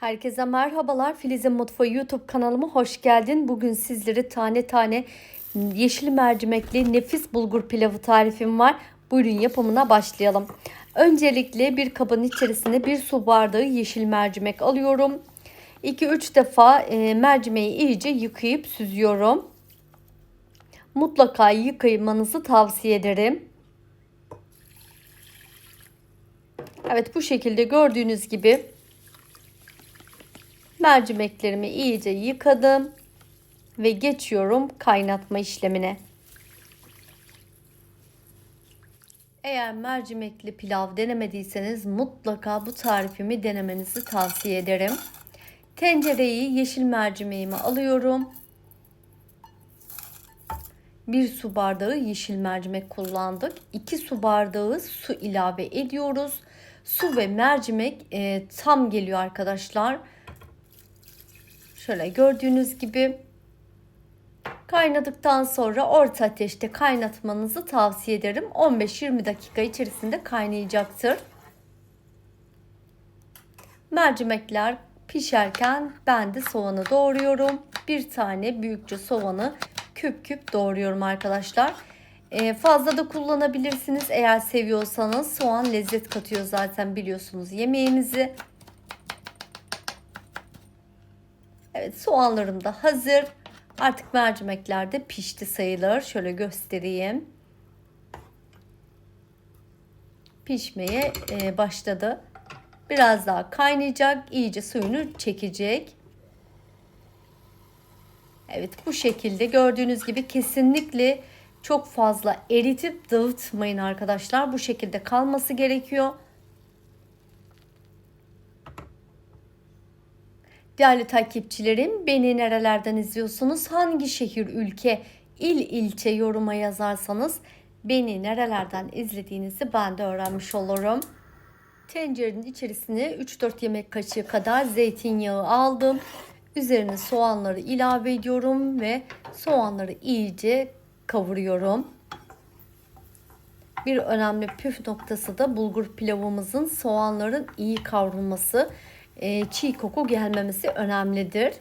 Herkese merhabalar. Filiz'in Mutfağı YouTube kanalıma hoş geldin. Bugün sizlere tane tane yeşil mercimekli nefis bulgur pilavı tarifim var. Buyurun yapımına başlayalım. Öncelikle bir kabın içerisine bir su bardağı yeşil mercimek alıyorum. 2-3 defa e, mercimeği iyice yıkayıp süzüyorum. Mutlaka yıkamanızı tavsiye ederim. Evet bu şekilde gördüğünüz gibi Mercimeklerimi iyice yıkadım ve geçiyorum kaynatma işlemine. Eğer mercimekli pilav denemediyseniz mutlaka bu tarifimi denemenizi tavsiye ederim. Tencereyi yeşil mercimeğimi alıyorum. Bir su bardağı yeşil mercimek kullandık. 2 su bardağı su ilave ediyoruz. Su ve mercimek e, tam geliyor arkadaşlar. Şöyle gördüğünüz gibi kaynadıktan sonra orta ateşte kaynatmanızı tavsiye ederim. 15-20 dakika içerisinde kaynayacaktır. Mercimekler pişerken ben de soğanı doğruyorum. Bir tane büyükçe soğanı küp küp doğruyorum arkadaşlar. Ee, fazla da kullanabilirsiniz eğer seviyorsanız. Soğan lezzet katıyor zaten biliyorsunuz yemeğimizi. Evet soğanlarım da hazır. Artık mercimekler de pişti sayılır. Şöyle göstereyim. Pişmeye e, başladı. Biraz daha kaynayacak. iyice suyunu çekecek. Evet bu şekilde gördüğünüz gibi kesinlikle çok fazla eritip dağıtmayın arkadaşlar. Bu şekilde kalması gerekiyor. Değerli takipçilerim beni nerelerden izliyorsunuz? Hangi şehir, ülke, il, ilçe yoruma yazarsanız beni nerelerden izlediğinizi ben de öğrenmiş olurum. Tencerenin içerisine 3-4 yemek kaşığı kadar zeytinyağı aldım. Üzerine soğanları ilave ediyorum ve soğanları iyice kavuruyorum. Bir önemli püf noktası da bulgur pilavımızın soğanların iyi kavrulması e, çiğ koku gelmemesi önemlidir.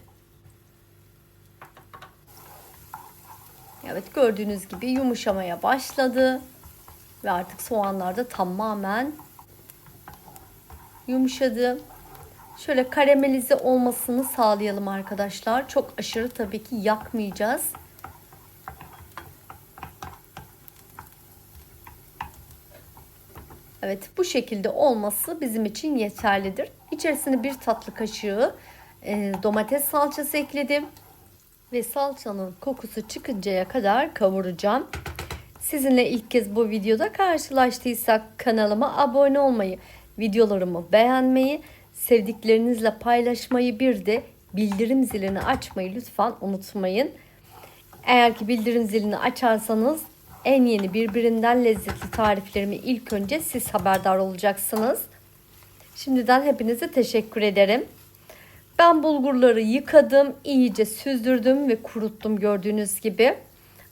Evet gördüğünüz gibi yumuşamaya başladı. Ve artık soğanlar da tamamen yumuşadı. Şöyle karamelize olmasını sağlayalım arkadaşlar. Çok aşırı tabii ki yakmayacağız. Evet bu şekilde olması bizim için yeterlidir. İçerisine bir tatlı kaşığı e, domates salçası ekledim. Ve salçanın kokusu çıkıncaya kadar kavuracağım. Sizinle ilk kez bu videoda karşılaştıysak kanalıma abone olmayı, videolarımı beğenmeyi, sevdiklerinizle paylaşmayı bir de bildirim zilini açmayı lütfen unutmayın. Eğer ki bildirim zilini açarsanız en yeni birbirinden lezzetli tariflerimi ilk önce siz haberdar olacaksınız. Şimdiden hepinize teşekkür ederim. Ben bulgurları yıkadım, iyice süzdürdüm ve kuruttum gördüğünüz gibi.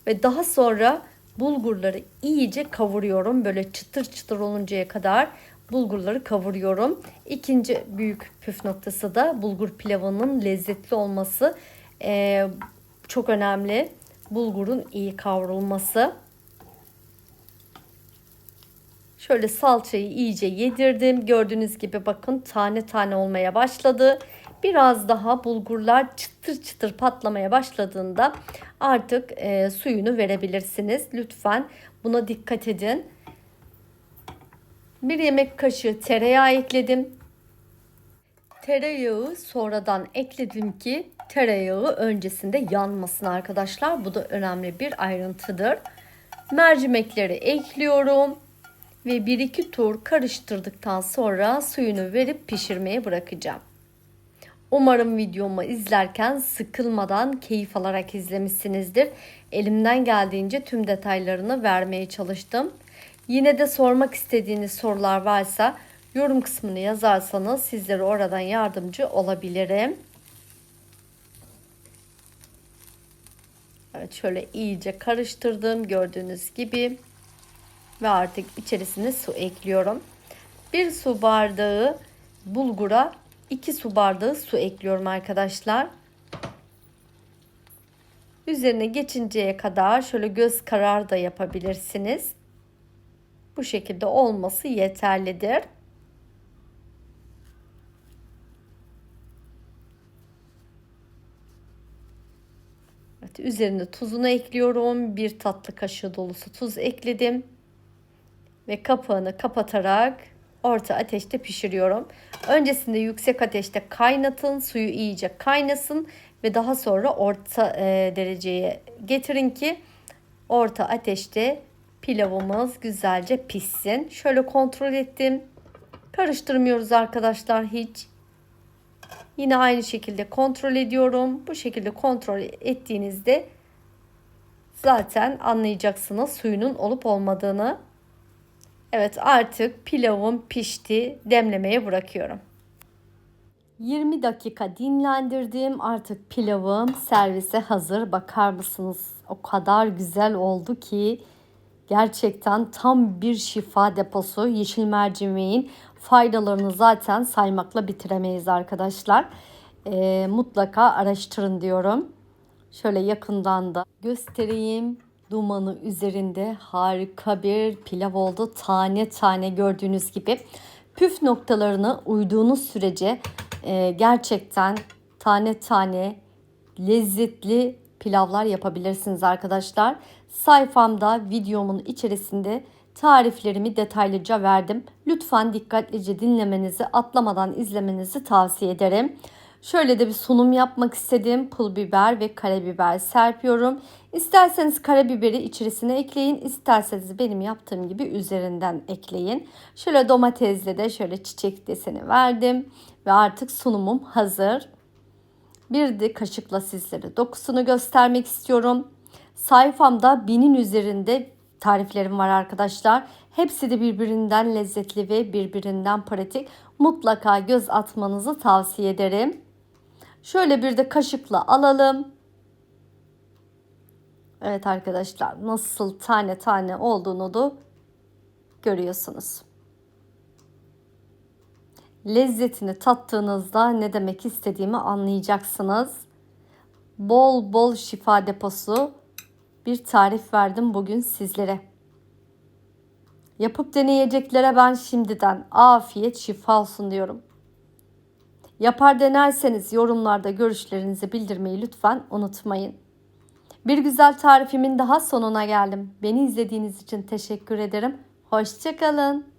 Ve daha sonra bulgurları iyice kavuruyorum. Böyle çıtır çıtır oluncaya kadar bulgurları kavuruyorum. İkinci büyük püf noktası da bulgur pilavının lezzetli olması. Ee, çok önemli. Bulgurun iyi kavrulması. Şöyle salçayı iyice yedirdim. Gördüğünüz gibi bakın tane tane olmaya başladı. Biraz daha bulgurlar çıtır çıtır patlamaya başladığında artık e, suyunu verebilirsiniz. Lütfen buna dikkat edin. Bir yemek kaşığı tereyağı ekledim. Tereyağı sonradan ekledim ki tereyağı öncesinde yanmasın arkadaşlar. Bu da önemli bir ayrıntıdır. Mercimekleri ekliyorum ve 1-2 tur karıştırdıktan sonra suyunu verip pişirmeye bırakacağım. Umarım videomu izlerken sıkılmadan keyif alarak izlemişsinizdir. Elimden geldiğince tüm detaylarını vermeye çalıştım. Yine de sormak istediğiniz sorular varsa yorum kısmını yazarsanız sizlere oradan yardımcı olabilirim. Evet şöyle iyice karıştırdım gördüğünüz gibi ve artık içerisine su ekliyorum. Bir su bardağı bulgura 2 su bardağı su ekliyorum arkadaşlar. Üzerine geçinceye kadar şöyle göz karar da yapabilirsiniz. Bu şekilde olması yeterlidir. Evet, üzerine tuzunu ekliyorum. Bir tatlı kaşığı dolusu tuz ekledim. Ve kapağını kapatarak orta ateşte pişiriyorum. Öncesinde yüksek ateşte kaynatın. Suyu iyice kaynasın ve daha sonra orta e, dereceye getirin ki orta ateşte pilavımız güzelce pişsin. Şöyle kontrol ettim. Karıştırmıyoruz arkadaşlar hiç. Yine aynı şekilde kontrol ediyorum. Bu şekilde kontrol ettiğinizde zaten anlayacaksınız suyunun olup olmadığını. Evet artık pilavım pişti. Demlemeye bırakıyorum. 20 dakika dinlendirdim. Artık pilavım servise hazır. Bakar mısınız? O kadar güzel oldu ki gerçekten tam bir şifa deposu. Yeşil mercimeğin faydalarını zaten saymakla bitiremeyiz arkadaşlar. Ee, mutlaka araştırın diyorum. Şöyle yakından da göstereyim. Dumanı üzerinde harika bir pilav oldu. Tane tane gördüğünüz gibi. Püf noktalarını uyduğunuz sürece e, gerçekten tane tane lezzetli pilavlar yapabilirsiniz arkadaşlar. Sayfamda videomun içerisinde tariflerimi detaylıca verdim. Lütfen dikkatlice dinlemenizi, atlamadan izlemenizi tavsiye ederim. Şöyle de bir sunum yapmak istedim. Pul biber ve karabiber serpiyorum. İsterseniz karabiberi içerisine ekleyin. isterseniz benim yaptığım gibi üzerinden ekleyin. Şöyle domatesle de şöyle çiçek deseni verdim. Ve artık sunumum hazır. Bir de kaşıkla sizlere dokusunu göstermek istiyorum. Sayfamda binin üzerinde tariflerim var arkadaşlar. Hepsi de birbirinden lezzetli ve birbirinden pratik. Mutlaka göz atmanızı tavsiye ederim. Şöyle bir de kaşıkla alalım. Evet arkadaşlar nasıl tane tane olduğunu da görüyorsunuz. Lezzetini tattığınızda ne demek istediğimi anlayacaksınız. Bol bol şifa deposu bir tarif verdim bugün sizlere. Yapıp deneyeceklere ben şimdiden afiyet şifa olsun diyorum. Yapar denerseniz yorumlarda görüşlerinizi bildirmeyi lütfen unutmayın. Bir güzel tarifimin daha sonuna geldim. Beni izlediğiniz için teşekkür ederim. Hoşçakalın.